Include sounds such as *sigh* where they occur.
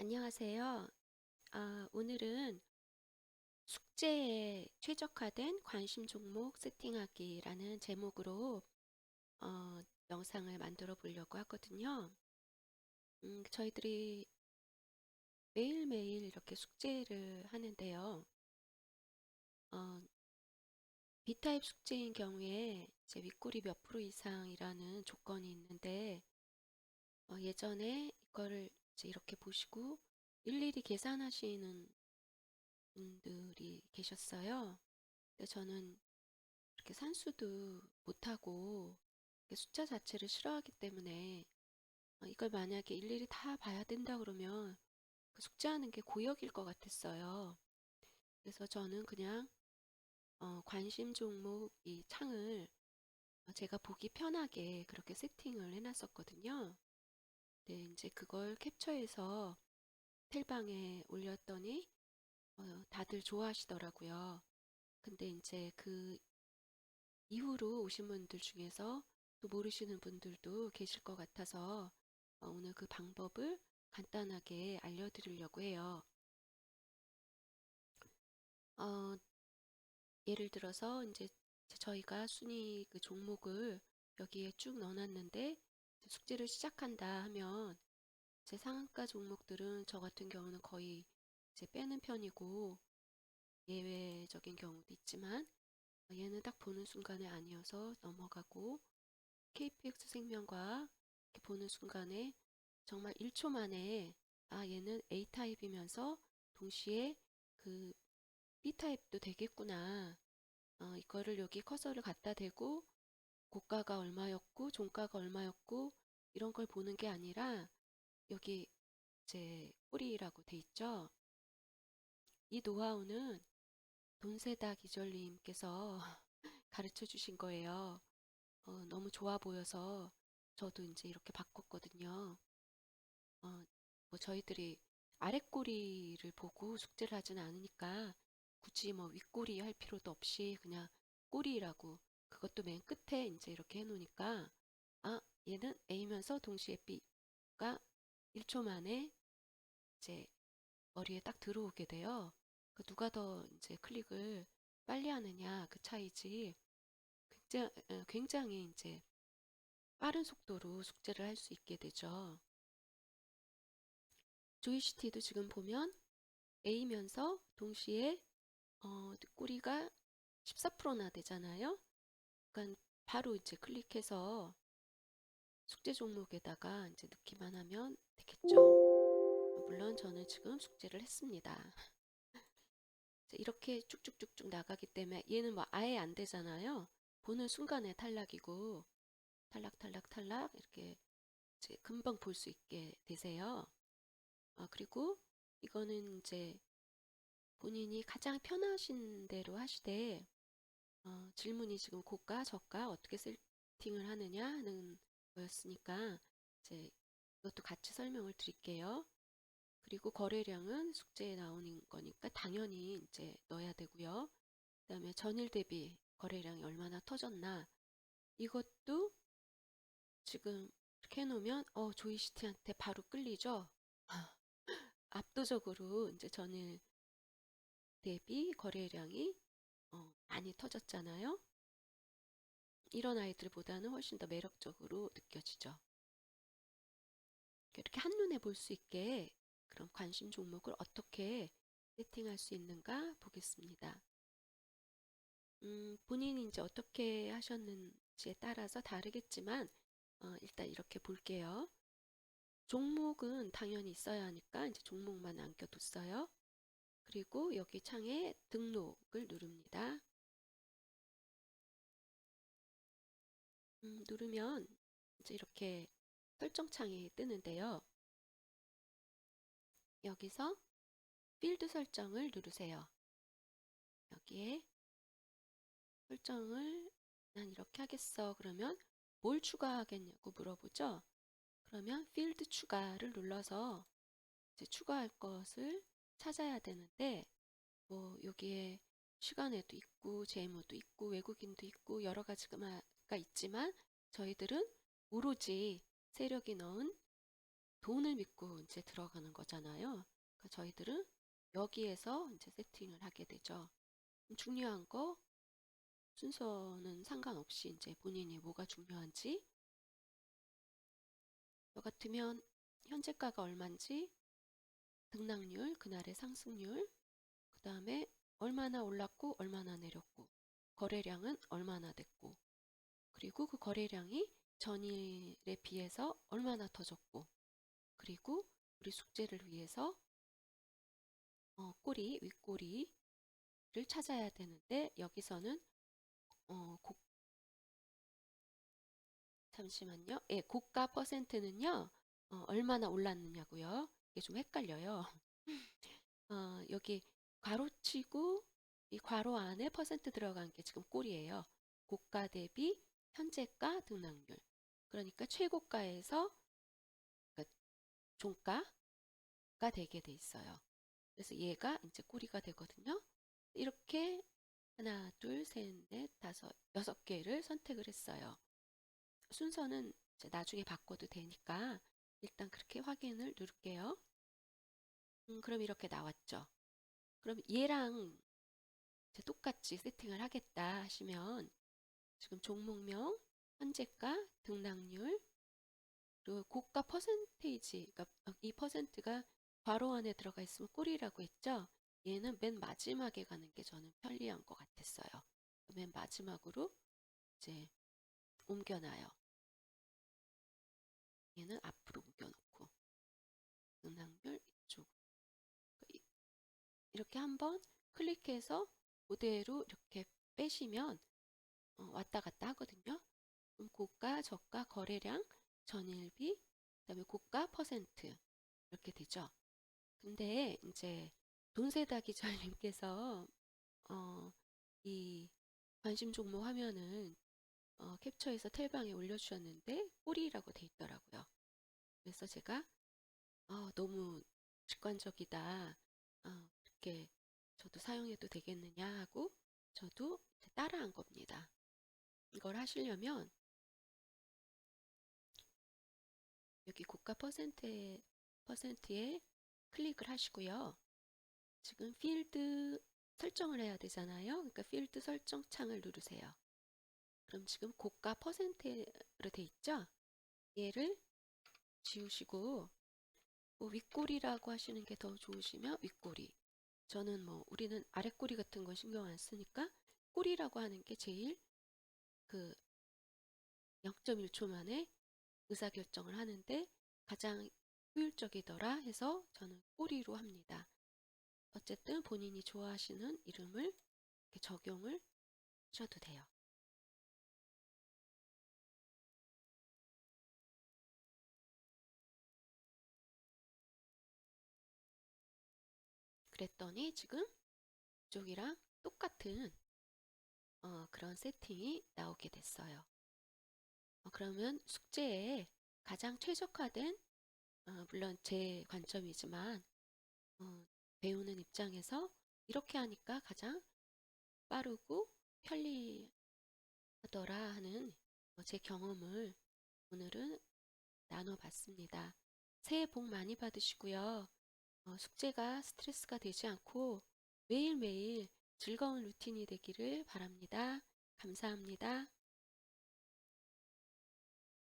안녕하세요. 아, 오늘은 숙제에 최적화된 관심 종목 세팅하기라는 제목으로 어, 영상을 만들어 보려고 하거든요. 음, 저희들이 매일매일 이렇게 숙제를 하는데요. 어, B타입 숙제인 경우에 이제 윗꼬리 몇 프로 이상이라는 조건이 있는데 어, 예전에 이거를 이제 이렇게 보시고 일일이 계산하시는 분들이 계셨어요. 근데 저는 이렇게 산수도 못하고 숫자 자체를 싫어하기 때문에 어, 이걸 만약에 일일이 다 봐야 된다 그러면 그 숙제하는 게 고역일 것 같았어요. 그래서 저는 그냥 어, 관심 종목 이 창을 어, 제가 보기 편하게 그렇게 세팅을 해놨었거든요. 네, 이제 그걸 캡처해서 텔방에 올렸더니 어, 다들 좋아하시더라고요. 근데 이제 그 이후로 오신 분들 중에서 또 모르시는 분들도 계실 것 같아서 어, 오늘 그 방법을 간단하게 알려드리려고 해요. 어, 예를 들어서 이제 저희가 순위 그 종목을 여기에 쭉 넣어놨는데 숙제를 시작한다 하면 제 상한가 종목들은 저 같은 경우는 거의 이제 빼는 편이고 예외적인 경우도 있지만 얘는 딱 보는 순간에 아니어서 넘어가고 KPX 생명과 보는 순간에 정말 1초 만에 아 얘는 A타입이면서 동시에 그 B타입도 되겠구나. 어, 이거를 여기 커서를 갖다 대고 고가가 얼마였고 종가가 얼마였고 이런 걸 보는 게 아니라 여기 이제 꼬리라고 돼 있죠. 이 노하우는 돈세다 기절님께서 *laughs* 가르쳐 주신 거예요. 어, 너무 좋아 보여서 저도 이제 이렇게 바꿨거든요. 어, 뭐 저희들이 아랫꼬리를 보고 숙제를 하지는 않으니까 굳이 뭐 윗꼬리 할 필요도 없이 그냥 꼬리라고 그것도 맨 끝에 이제 이렇게 해놓으니까 아 얘는 A면서 동시에 B가 1초 만에 이제 머리에 딱 들어오게 돼요. 그 누가 더 이제 클릭을 빨리 하느냐 그 차이지 굉장히, 굉장히 이제 빠른 속도로 숙제를 할 수 있게 되죠. 조이시티도 지금 보면 A면서 동시에 어, 꼬리가 14%나 되잖아요. 그러니까 바로 이제 클릭해서 숙제 종목에다가 이제 넣기만 하면 되겠죠. 물론 저는 지금 숙제를 했습니다. *laughs* 이렇게 쭉쭉쭉쭉 나가기 때문에 얘는 뭐 아예 안 되잖아요. 보는 순간에 탈락이고 탈락 탈락 탈락 이렇게 이제 금방 볼 수 있게 되세요. 아, 그리고 이거는 이제 본인이 가장 편하신 대로 하시되 어, 질문이 지금 고가 저가 어떻게 세팅을 하느냐 하는 거였으니까 이제 이것도 같이 설명을 드릴게요. 그리고 거래량은 숙제에 나오는 거니까 당연히 이제 넣어야 되고요. 그 다음에 전일 대비 거래량이 얼마나 터졌나 이것도 지금 이렇게 해놓으면 어 조이시티한테 바로 끌리죠. *laughs* 압도적으로 이제 전일 대비 거래량이 어, 많이 터졌잖아요. 이런 아이들보다는 훨씬 더 매력적으로 느껴지죠. 이렇게 한눈에 볼 수 있게 그런 관심 종목을 어떻게 세팅할 수 있는가 보겠습니다. 음, 본인이 이제 어떻게 하셨는지에 따라서 다르겠지만 어, 일단 이렇게 볼게요. 종목은 당연히 있어야 하니까 이제 종목만 남겨뒀어요. 그리고 여기 창에 등록을 누릅니다. 음, 누르면 이제 이렇게 설정창이 뜨는데요. 여기서 필드 설정을 누르세요. 여기에 설정을 난 이렇게 하겠어. 그러면 뭘 추가하겠냐고 물어보죠. 그러면 필드 추가를 눌러서 이제 추가할 것을 찾아야 되는데 뭐 여기에 시간에도 있고 제모도 있고 외국인도 있고 여러 가지가 있지만 저희들은 오로지 세력이 넣은 돈을 믿고 이제 들어가는 거잖아요. 그러니까 저희들은 여기에서 이제 세팅을 하게 되죠. 중요한 거 순서는 상관없이 이제 본인이 뭐가 중요한지 저 같으면 현재가가 얼마인지 등락률, 그날의 상승률, 그 다음에 얼마나 올랐고 얼마나 내렸고 거래량은 얼마나 됐고 그리고 그 거래량이 전일에 비해서 얼마나 터졌고 그리고 우리 숙제를 위해서 어, 꼬리, 윗꼬리를 찾아야 되는데 여기서는 어, 고, 잠시만요. 예, 고가 퍼센트는요. 어, 얼마나 올랐느냐고요. 이게 좀 헷갈려요. 어, 여기 괄호치고 이 괄호 안에 퍼센트 들어간 게 지금 꼴이에요. 고가 대비 현재가 등락률. 그러니까 최고가에서 그러니까 종가가 되게 돼 있어요. 그래서 얘가 이제 꼬리가 되거든요. 이렇게 하나, 둘, 셋, 넷, 다섯, 여섯 개를 선택을 했어요. 순서는 나중에 바꿔도 되니까 일단 그렇게 확인을 누를게요. 음, 그럼 이렇게 나왔죠. 그럼 얘랑 똑같이 세팅을 하겠다 하시면 지금 종목명, 현재가, 등락률, 그리고 고가 퍼센테이지, 그러니까 이 퍼센트가 괄호 안에 들어가 있으면 꼴이라고 했죠. 얘는 맨 마지막에 가는 게 저는 편리한 것 같았어요. 맨 마지막으로 이제 옮겨놔요. 얘는 앞으로 옮겨놓고 등락률 이쪽 이렇게 한번 클릭해서 그대로 이렇게 빼시면 어, 왔다 갔다 하거든요. 고가, 저가, 거래량, 전일비, 그 다음에 고가 퍼센트 이렇게 되죠. 근데 이제 돈세다 기자님께서 어, 이 관심 종목 화면은 어, 캡처해서 텔방에 올려주셨는데 꼬리라고 돼 있더라고요. 그래서 제가 어, 너무 직관적이다. 어, 이렇게 저도 사용해도 되겠느냐 하고 저도 따라한 겁니다. 이걸 하시려면 여기 고가 퍼센트에, 퍼센트에 클릭을 하시고요. 지금 필드 설정을 해야 되잖아요. 그러니까 필드 설정 창을 누르세요. 그럼 지금 고가 퍼센트로 돼 있죠? 얘를 지우시고 뭐 윗꼬리라고 하시는 게 더 좋으시면 윗꼬리. 저는 뭐 우리는 아랫꼬리 같은 건 신경 안 쓰니까 꼬리라고 하는 게 제일 그 0.1초 만에 의사결정을 하는데 가장 효율적이더라 해서 저는 꼬리로 합니다. 어쨌든 본인이 좋아하시는 이름을 적용을 하셔도 돼요. 그랬더니 지금 이쪽이랑 똑같은 어, 그런 세팅이 나오게 됐어요. 어, 그러면 숙제에 가장 최적화된 어, 물론 제 관점이지만 어, 배우는 입장에서 이렇게 하니까 가장 빠르고 편리하더라 하는 어, 제 경험을 오늘은 나눠봤습니다. 새해 복 많이 받으시고요. 어, 숙제가 스트레스가 되지 않고 매일매일 즐거운 루틴이 되기를 바랍니다. 감사합니다.